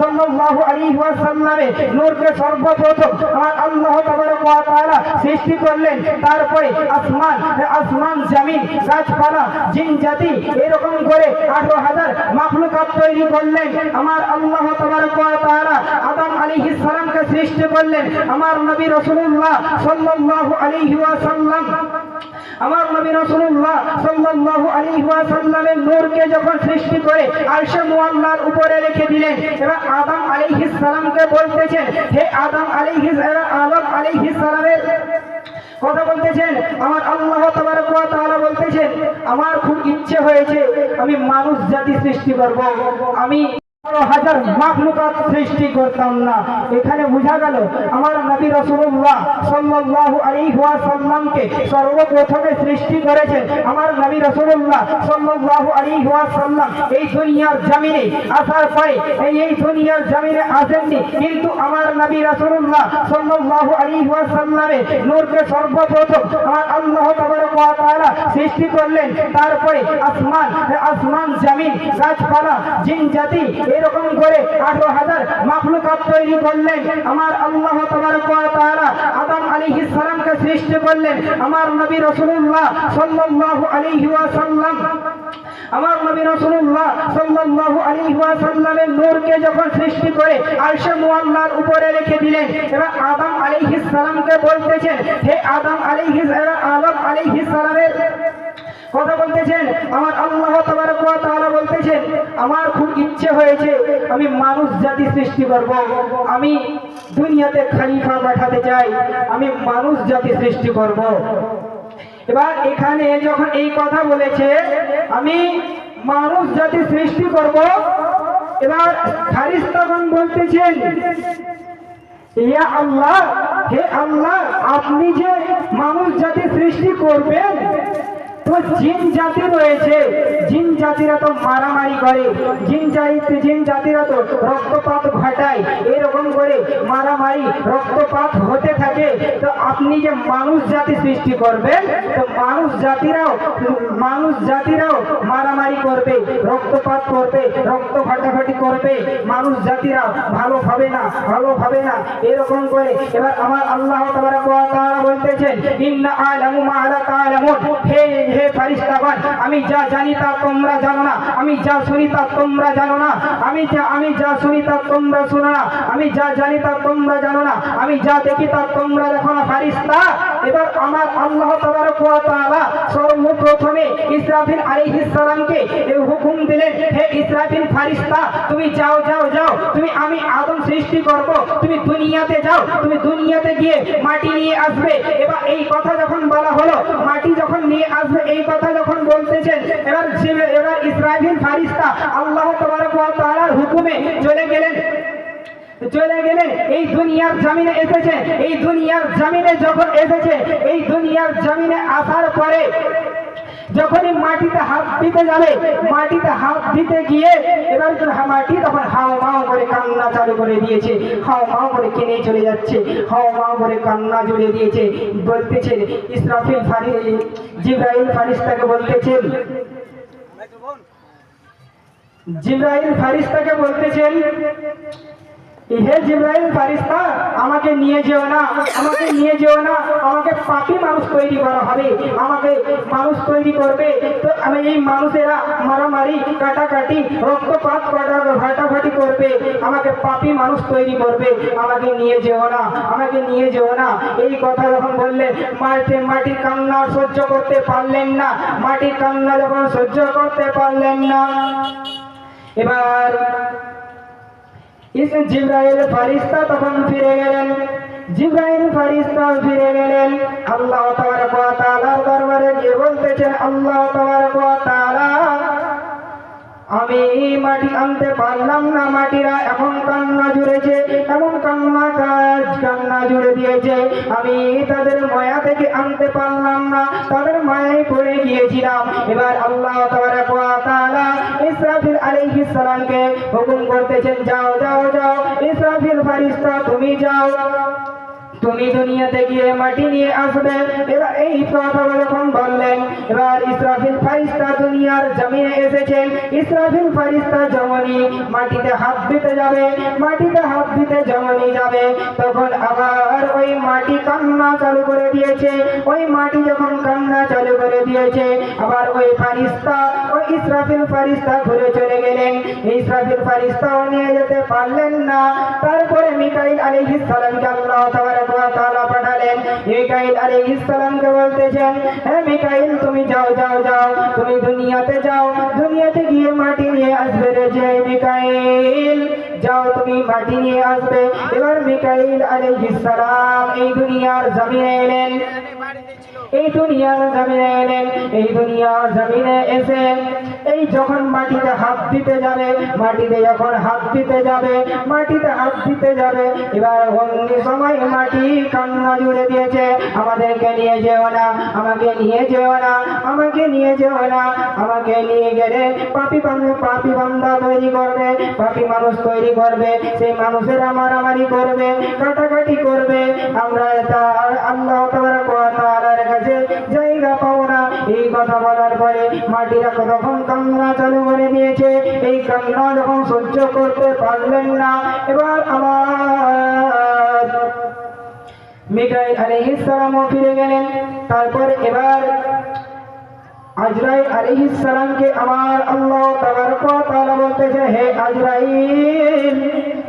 সাল্লাল্লাহু আলাইহি সৃষ্টি করলেন। জিন জাতি, এরকম করে আঠারো হাজার মাখলুকাত তৈরি করলেন। আমার আল্লাহ তাবারক ওয়া তাআলা আদম আলাইহিস সালামকে সৃষ্টি করলেন। আমার নবী রাসূলুল্লাহ সাল্লাল্লাহু আলাইহি ওয়াসাল্লাম আমার নবী রাসূলুল্লাহ সাল্লাল্লাহু আলাইহি ওয়াসাল্লামের নূরকে যখন সৃষ্টি করে আরশে মুআল্লার উপরে রেখে দিলেন, এবার আদম আলাইহিস সালামকে বলতেছেন, হে আদম আলাইহিস আদম আলাইহিস সালামের কথা বলতেছেন। আমার আল্লাহ তাআলা বলতেছেন, আমার খুব ইচ্ছে হয়েছে, আমি মানুষ জাতি সৃষ্টি করব, আমি হাজার মাখলুকাত সৃষ্টি করতাম না। এখানে বোঝা গেল, আমার নবী রাসূলুল্লাহ সাল্লাল্লাহু আলাইহি ওয়াসাল্লামকে সর্বপ্রথমে সৃষ্টি করেছেন। আমার নবী রাসূলুল্লাহ সাল্লাল্লাহু আলাইহি ওয়াসাল্লাম এই দুনিয়ার জমিনে আসার পরে এই এই দুনিয়ার জমিনে আসেননি। কিন্তু আমার নবী রাসূলুল্লাহ সাল্লাল্লাহু আলাইহি ওয়াসাল্লামে নূরকে সর্বপ্রথম আমার আল্লাহ তাআলা সৃষ্টি করলেন। তারপরে আসমান আসমান, জমিন, গাছপালা, জিন জাতি এরকম করে আঠারো হাজার মাখলুকাত তৈরি করলেন। আমার আল্লাহ ওয়া তাআলা আদম আলাইহিস সালামকে সৃষ্টি করলেন। আমার নবী রাসূলুল্লাহ সাল্লাল্লাহু আলাইহি ওয়াসাল্লাম, আমার নবী রাসূলুল্লাহ সাল্লাল্লাহু আলাইহি ওয়াসাল্লামের নূরকে যখন সৃষ্টি করে আরশে মুআল্লার উপরে রেখে দিলেন এবার আদম আলাইহিস সালামকে বলতেছেন, হে আদম আলাইহিস আদম আলাইহিস সালামের কথা বলতেছেন। আমার আল্লাহ তাবারক ওয়া আমার খুব ইচ্ছে হয়েছে আমি মানুষ জাতি সৃষ্টি করব। আমি দুনিয়াতে খলিফা পাঠাতে চাই। আমি মানুষ জাতি সৃষ্টি করব। এবার এখানে যখন এই কথা বলেছে, আমি মানুষ জাতি সৃষ্টি করব। এবার ফারিস্তাগণ বলতেছেন আল্লাহ, হে আল্লাহ, আপনি যে মানুষ জাতি সৃষ্টি করবেন তো জিন জাতি রয়েছে। জিন জাতিরা তো মারামারি করে। জিন জাতি, জিন জাতিরা তো রক্তপাত ঘটায়। এরকম করে মারামারি, রক্তপাত হতে থাকে। তো আপনি যে মানুষ জাতি সৃষ্টি করবেন, তো মানুষ জাতিরাও মানুষ জাতিরাও মারামারি করবে, রক্তপাত করবে, রক্ত ফাটাফাটি করবে। মানুষ জাতিরা ভালো হবে না, ভালো হবে না। এরকম করে এবার আমার আল্লাহ তাবারক ওয়া বলতেছেন, ইন্না আলামু মা লা তাআলামুন। হে হে ফারিস্তাগণ আমি যা জানি তা তোমরা জানো না। আমি যা শুনি তা তোমরা জানো না। আমি যা আমি যা শুনি তা তোমরা শুনো না। আমি যা জানি তা তোমরা জানো না। আমি যা দেখি তা তোমরা দেখো না ফারিস্তা এবার আমার আল্লাহ তাআলা সর্বপ্রথমে ইসরাফিল আলাইহিস সালামকে এই হুকুম দিলেন, হে ইসরাফিল ফারিস্তা তুমি যাও যাও যাও। তুমি, আমি আদম সৃষ্টি করব। তুমি দুনিয়াতে যাও। তুমি দুনিয়াতে গিয়ে মাটি নিয়ে আসবে। এবার এই কথা যখন বলা হলো, মাটি যখন নিয়ে আসবে এই কথা যখন বলতেছেন, এবার এবার ইসরাফিল ফারিস্তা আল্লাহ তোমার হুকুমে চলে গেলেন। চলে গেলেন, এই দুনিয়ার জামিনে এসেছে। এই দুনিয়ার জামিনে যখন এসেছে, এই দুনিয়ার জামিনে আসার পরে যখনই মাটিতে হাত দিতে যাবে, মাটিতে হাত দিতে গিয়ে এবার মাটি তখন হাও মাও করে কান্না চালু করে দিয়েছে, হাও মাও করে কিনে চলে যাচ্ছে, হাও মাও করে কান্না জুড়ে দিয়েছে। বলতেছেন, ইসরাফিল ফারি জিব্রাইল ফারিস্তাকে বলতেছেন, জিব্রাইল ফারিস্তাকে বলতেছেন, হে জিব্রাইল ফারিস্তা, আমাকে নিয়ে যেও না, আমাকে নিয়ে যেও না। পাপি মানুষ তৈরি করা হবে। আমাকে মানুষ তৈরি করবে। তো আমি এই মানুষেরা মারামারি, কাটাকাটি, রক্তপাত ফাটাফাটি করবে। আমাকে পাপি মানুষ তৈরি করবে। আমাকে নিয়ে যেও না, আমাকে নিয়ে যেও না। এই কথা যখন বললে মাটি মাটির কান্না সহ্য করতে পারলেন না। মাটির কান্না যখন সহ্য করতে পারলেন না। এবার জিব্রাইল ফারিস্তা তখন ফিরে গেলেন। জিব্রাইল ফারিস্তা ফিরে গেলেন। আল্লাহ তাআলার দরবারে গিয়ে বলতেছেন, আল্লাহ তাআলা, আমি মাটি আনতে পারলাম না, মাটিরা এখন কান্না জুড়েছে, এমন কান্না কাজ, কান্না জুড়ে দিয়েছে, আমি তাদের মায়া থেকে আনতে পারলাম না, তাদের মায়ায় পড়ে গিয়েছিলাম। এবার আল্লাহ ইসরাফিল আলাইহিস সালামকে হুকুম করতেছেন, যাও যাও যাও, ইসরাফিল ফারিস্তা তুমি যাও। তুমি দুনিয়াতে গিয়ে মাটি নিয়ে আসবে। এবার এই কথা যখন বললেন, এবার ইসরাফিল ফারিস্তা দুনিয়ার জমিনে এসেছেন ইসরাফিল ফারিস্তা জমনি মাটিতে হাত দিতে যাবে, মাটিতে হাত দিতে জমনি যাবে, তখন আবার ওই মাটি কান্না চালু করে দিয়েছে। ওই মাটি যখন কান্না দিয়েছে। আবার ওই ফারিস্তা, ওই ইসরাফিল ফারিস্তা ঘুরে চলে গেলেন। ইসরাফিল ফারিস্তাও নিয়ে যেতে পারলেন না। তারপরে মিকাইল আলাইহিস সালামকে আল্লাহ তাআলা পাঠালেন। মিকাইল আলাইহিস সালামকে বলতেছেন, হে মিকাইল, তুমি যাও যাও যাও। তুমি দুনিয়াতে যাও। দুনিয়াতে গিয়ে মাটি নিয়ে আসবে রে যে মিকাইল। যাও, তুমি মাটি নিয়ে আসবে। এবার মিকাইল আলাইহিস সালাম এই দুনিয়ার জমিনে এলেন। এই দুনিয়ার জমিনে এলেন এই দুনিয়ার জমিনে এসে এই যখন মাটিতে হাত দিতে যাবে, মাটিতে যখন হাত দিতে যাবে, মাটিতে হাত দিতে যাবে, এবার অমনি সময় মাটি কান্না জুড়ে দিয়েছে, আমাদেরকে নিয়ে যেও না, আমাকে নিয়ে যেও না, আমাকে নিয়ে যেও না, আমাকে নিয়ে গেলে পাপি বান্ধব পাপি বান্ধা তৈরি করবে পাপি মানুষ তৈরি করবে, সেই মানুষের মারামারি করবে, কাটাকাটি করবে। আমরা আল্লাহ তাবারাক কাছে জায়গা পাবো না। এই কথা বলার পরে মাটিরা তখন কান্না চালু করে দিয়েছে। এই কান্না যখন সহ্য করতে পারলেন না, এবার আমার মিকাইল আলাইহিস সালামও ফিরে গেলেন। তারপর এবার আজরাইল আলাইহিস সালামকে আমার আল্লাহ তাবারক ওয়া তাআলা বলতেছে হে আজরাইল,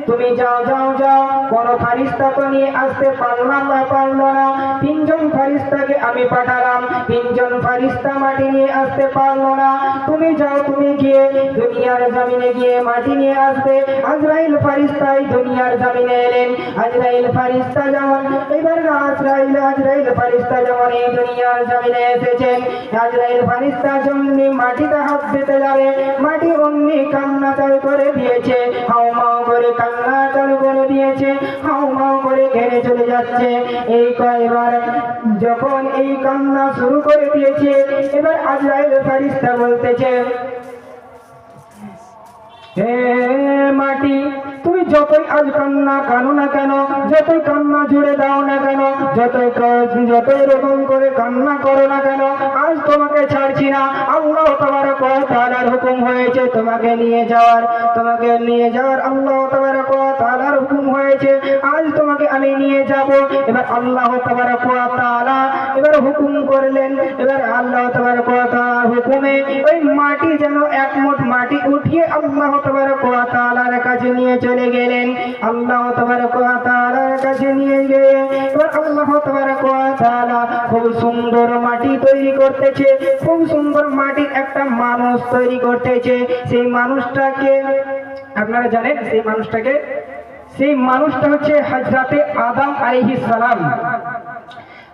তুমি যাও যাও যাও। কোন ফারিস্তা তো নিয়ে আসতে পারলাম না, পারল না। তিনজন ফারিস্তাকে আমি পাঠালাম। তিনজন ফারিস্তা মাটি নিয়ে আসতে পারল না। তুমি যাও, তুমি গিয়ে দুনিয়ার জমিনে গিয়ে মাটি নিয়ে আসবে। আজরাইল ফারিস্তাই দুনিয়ার জমিনে এলেন। আজরাইল ফারিস্তা যেমন, এবার আজরাইল আজরাইল ফারিস্তা যেমন এই দুনিয়ার জমিনে এসেছেন আজরাইল ফারিস্তা জমনি মাটিতে হাত দিতে যাবে, মাটি অমনি কান্না চালু করে দিয়েছে, হাও মাও করে কান্না চালু করে দিয়েছে, হাও মাও করে ঘেরে চলে যাচ্ছে। এই কয়বার যখন এই কান্না শুরু করে দিয়েছে, এবার আজরাইল ফারিস্তা বলতেছে, হে মাটি, তুমি যতই আজ কান্না কানো না কেন, যতই কান্না জুড়ে দাও না কেন, যতই যতই রকম করে কান্না করো না কেন, আজ তোমাকে ছাড়ছি না। আল্লাহ তোমার তালার হুকুম হয়েছে তোমাকে নিয়ে যাওয়ার, তোমাকে নিয়ে যাওয়ার আল্লাহ তোমার তালার হুকুম হয়েছে। আজ তোমাকে আমি নিয়ে যাব। এবার আল্লাহ তোমার তালা এবার হুকুম করলেন, এবার আল্লাহ তোমার হুকুমে ওই মাটি যেন এক মাটি উঠিয়ে আল্লাহ তোমার তালার কাছে নিয়ে চলে গেলেন। আল্লাহ তোমার তালার কাছে নিয়ে আল্লাহ খুব সুন্দর মাটি তৈরি করতেছে। খুব সুন্দর মাটির একটা মানুষ তৈরি করতেছে। সেই মানুষটাকে, আপনারা জানেন সেই মানুষটাকে? সেই মানুষটা হচ্ছে হজরতে আদম আলাইহিস সালাম।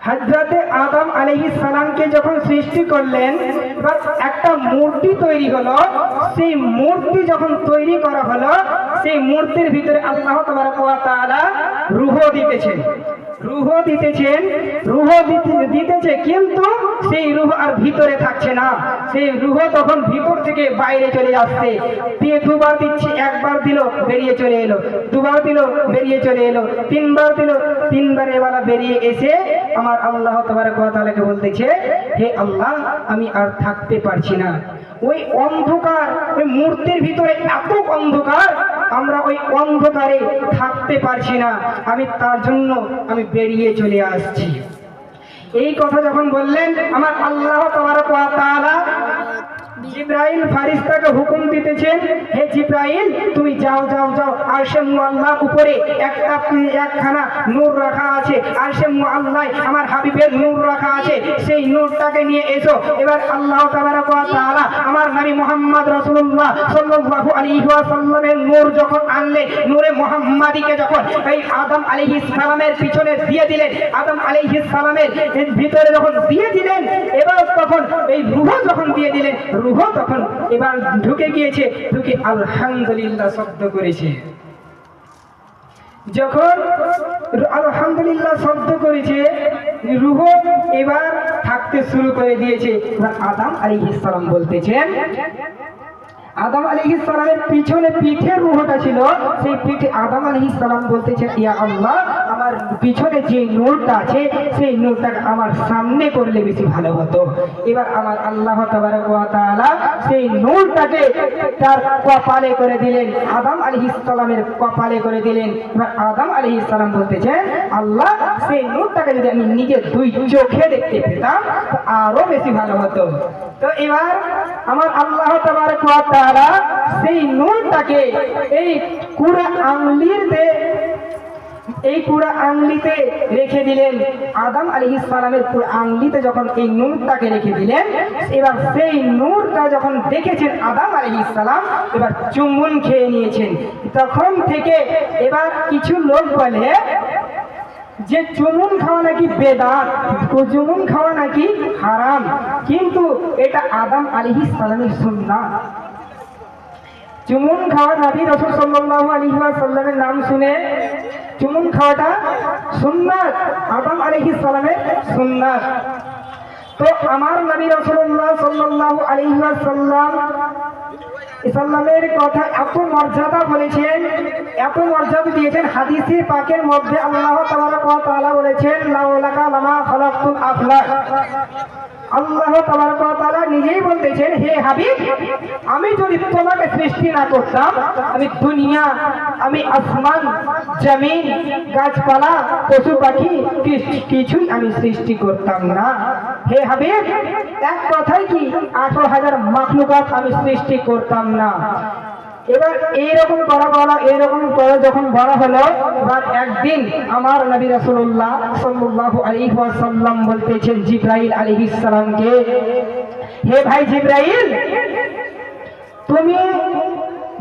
হজরতে আদম আলাইহিস সালামকে যখন সৃষ্টি করলেন একটা মূর্তি তৈরি হলো। সেই মূর্তি যখন তৈরি করা হলো সেই মূর্তির ভিতরে আল্লাহ তাআলা রূহ দিতেছেন রুহ দিতেছেন রুহ দিতে- দিতেছে, কিন্তু সেই রুহ আর ভিতরে থাকছে না। সেই রুহ তখন ভিতর থেকে বাইরে চলে আসছে। দিয়ে দুবার দিচ্ছে, একবার দিল, বেরিয়ে চলে এলো। দুবার দিল, বেরিয়ে চলে এলো। তিনবার দিল, তিনবার এবেলা বেরিয়ে এসে আমার আল্লাহ তোমার কথাকে বলতেছে, হে আল্লাহ, আমি আর থাকতে পারছি না। ওই অন্ধকার, ওই মূর্তির ভিতরে এত অন্ধকার আমরা ওই অন্ধকারে থাকতে পারছি না। আমি তার জন্য আমি বেরিয়ে চলে আসছি। এই কথা যখন বললেন, আমার আল্লাহ তোমার কথা জিব্রাইল ফারিস্তাকে হুকুম দিতেছেন, হে জিব্রাইল, তুমি যাও যাও যাও আরশে মুআল্লার উপরে একটা একখানা নূর রাখা আছে। আরশে মুআল্লায় আমার হাবিবের নূর রাখা আছে। সেই নূরটাকে নিয়ে এসো। এবার আল্লাহ তাবারক ওয়া তাআলা আমার নবী মুহাম্মদ রাসূলুল্লাহ সাল্লাল্লাহু আলাইহি ওয়াসাল্লামের নূর যখন আনলে, নূরে মুহাম্মাদিকে যখন এই আদম আলাইহিস সালামের পিছনে দিয়ে দিলেন, আদম আলাইহিস সালামের ভিতরে যখন দিয়ে দিলেন তখন, এই রুহ যখন দিয়ে দিলেন, রুহ তখন এবার ঢুকে গিয়েছে, ঢুকে আলহামদুলিল্লাহ শব্দ করেছে। যখন আলহামদুলিল্লাহ শব্দ করেছে, রুহ এবার থাকতে শুরু করে দিয়েছে। আদাম আলী ইসলাম বলতেছেন আদম আলাইহিস সালামের পিছনে পিঠের রুহটা ছিল, সেই পিঠে আদম আলাইহিস সালাম বলতেছেন, ইয়া আল্লাহ, আমার পিছনে যে নূরটা আছে, সেই নূরটাকে আমার সামনে করলে বেশি ভালো হতো। এবার আমার আল্লাহ সেই নূরটাকে তার কপালে করে দিলেন, আদম আলাইহিস সালামের কপালে করে দিলেন। এবার আদম আলাইহিস সালাম বলতেছেন, আল্লাহ, সেই নূরটাকে যদি আমি নিজের দুই চোখে দেখতে পেতাম, তো আরও বেশি ভালো হতো। তো এবার আমার আল্লাহ তাআলা সেই নূরটাকে এই কুড়া আঙ্গুলিতে এই পুরা আঙ্গুলিতে রেখে দিলেন। আদম আলী ইসলামের পুরো আঙ্গুলিতে যখন এই নূরটাকে রেখে দিলেন, এবার সেই নূরটা যখন দেখেছেন আদম আলী ইসলাম এবার চুম্বন খেয়ে নিয়েছেন। তখন থেকে এবার কিছু লোক বলে যে চুমুন খাওয়া নাকি বেদাত চুমুন খাওয়া নাকি হারাম, কিন্তু এটা আদাম আলী ইসলামের সুন্নাত। চুমুন খাওয়া নবী রসুল সাল্লাল্লাহু আলাইহি সাল্লামের নাম শুনে চুমুন খাওয়াটা সুন্নাত, আদাম আলিহি সালামের সুন্নাত। তো আমার নবী রাসূলুল্লাহ সাল্লাল্লাহু আলাইহি ওয়াসাল্লাম ইসলামের কথা এত মর্যাদা বলেছেন, এত মর্যাদা দিয়েছেন, হাদিসে পাকের মধ্যে আল্লাহ তালা বলেছেন লাউলাকা লামা খালাকতুল আফলাক আল্লাহ তাআলা নিজেই বলতেছেন, হে হাবিব, আমি যদি তোমাকে সৃষ্টি না করতাম, আমি দুনিয়া, আমি আসমান, জমিন, গাছপালা পশু পাখি কিছ- কিছুই আমি সৃষ্টি করতাম না। হে হাবিব, এক কথাই কি আঠারো হাজার মাখলুকাত আমি সৃষ্টি করতাম না? এবার এইরকম করা বলা, এইরকম করে যখন বলা হলো, এবার একদিন আমার নবী রাসূলুল্লাহ সাল্লাল্লাহু আলাইহি ওয়াসাল্লাম বলতেছেন জিব্রাইল আলাইহিস সালামকে, হে ভাই জিব্রাইল, তুমি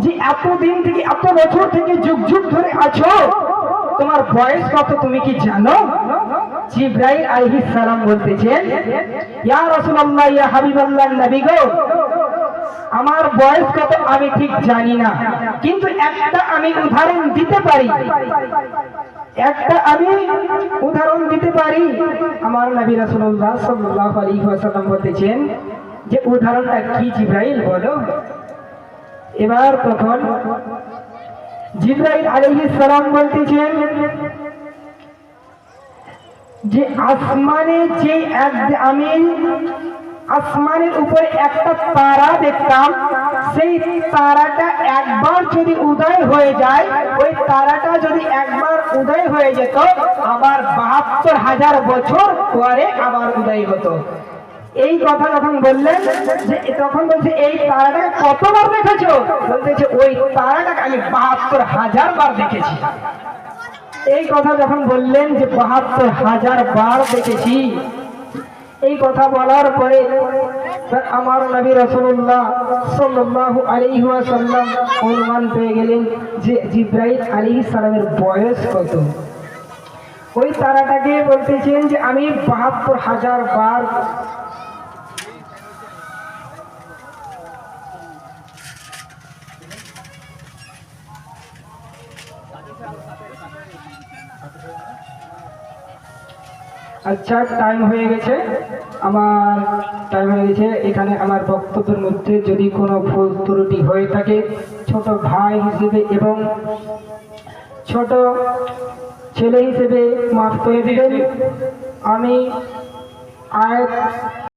যে এতদিন থেকে, এত বছর থেকে যুগ যুগ ধরে আছো, তোমার বয়স কত তুমি কি জানো? জিব্রাইল আলাইহিস সালাম বলতেছেন, ইয়া রসুল্লাহ ইয়া হাবিবাল্লাহ, নবী গো আমার বয়স কত আমি ঠিক জানি না। কিন্তু একটা আমি উদাহরণ দিতে পারি। একটা আমি উদাহরণ দিতে পারি। আমার নবী রাসূলুল্লাহ সাল্লাল্লাহু আলাইহি ওয়াসাল্লাম বলতেছেন যে উদাহরণটা কি জিব্রাইল বলো? এবার তখন জিব্রাইল আলাইহিস সালাম বলতেছেন যে আসমানে যে এক আমি আসমানের উপরে একটা তারা দেখতাম। সেই তারাটা একবার যদি উদয় হয়ে যায়, ওই তারাটা যদি একবার উদয় হয়ে যেত, আবার বাহাত্তর হাজার বছর পরে আবার উদয় হতো। এই কথা যখন বললেন, যে তখন বলছে, এই তারাটাকে কতবার দেখেছ? বলতেছে ওই তারাটাকে আমি বাহাত্তর হাজার বার দেখেছি। এই কথা যখন বললেন যে, বাহাত্তর হাজার বার দেখেছি এই কথা বলার পরে আমার নবী রসুল্লাহ সাল্লাহ ওয়াসাল্লাম অনুমান পেয়ে গেলেন যে জিব্রাহিম আলী সালামের বয়স কত। ওই তারাটাকে বলতেছেন যে আমি বাহাত্তর হাজার বার আচ্ছা টাইম হয়ে গেছে। আমার টাইম হয়ে গেছে। এখানে আমার বক্তব্যের মধ্যে যদি কোনো ভুল ত্রুটি হয়ে থাকে, ছোট ভাই হিসেবে এবং ছোট ছেলে হিসেবে মাফ করে দিবেন। আমি আয়াত